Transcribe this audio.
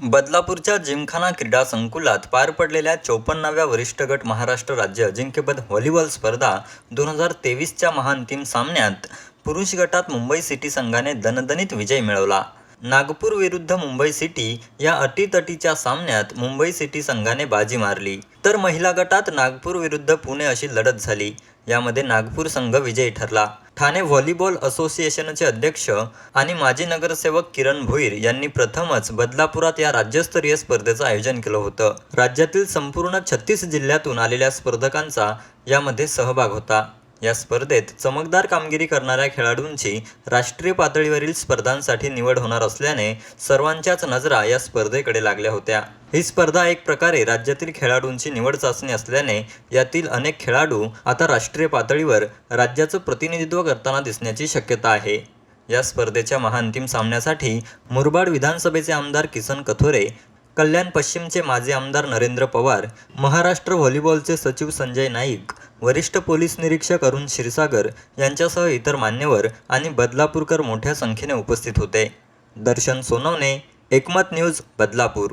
बदलापूरच्या जिमखाना क्रीडा संकुलात पार पडलेल्या चौपन्नाव्या वरिष्ठ गट महाराष्ट्र राज्य अजिंक्यपद व्हॉलीबॉल स्पर्धा दोन हजार तेवीसच्या महाअंतिम सामन्यात पुरुष गटात मुंबई सिटी संघाने दणदणीत विजय मिळवला. नागपूर विरुद्ध मुंबई सिटी या अटीतटीच्या सामन्यात मुंबई सिटी संघाने बाजी मारली. तर महिला गटात नागपूर विरुद्ध पुणे अशी लढत झाली. यामध्ये नागपूर संघ विजयी ठरला. ठाणे व्हॉलीबॉल असोसिएशनचे अध्यक्ष आणि माजी नगरसेवक किरण भोईर यांनी प्रथमच बदलापुरात या राज्यस्तरीय स्पर्धेचं आयोजन केलं होतं. राज्यातील संपूर्ण छत्तीस जिल्ह्यातून आलेल्या स्पर्धकांचा यामध्ये सहभाग होता. या स्पर्धेत चमकदार कामगिरी करणाऱ्या खेळाडूंची राष्ट्रीय पातळीवरील स्पर्धांसाठी निवड होणार असल्याने सर्वांच्याच नजरा या स्पर्धेकडे लागल्या होत्या. ही स्पर्धा एक प्रकारे राज्यातील खेळाडूंची निवड चाचणी असल्याने यातील अनेक खेळाडू आता राष्ट्रीय पातळीवर राज्याचं प्रतिनिधित्व करताना दिसण्याची शक्यता आहे. या स्पर्धेच्या महाअंतिम सामन्यासाठी मुरबाड विधानसभेचे आमदार किसन कथोरे कल्याण पश्चिमचे माजी आमदार नरेंद्र पवार महाराष्ट्र व्हॉलीबॉलचे सचिव संजय नाईक वरिष्ठ पोलीस निरीक्षक अरुण क्षीरसागर यांच्यासह इतर मान्यवर आणि बदलापूरकर मोठ्या संख्येने उपस्थित होते. दर्शन सोनवणे एकमत न्यूज बदलापूर.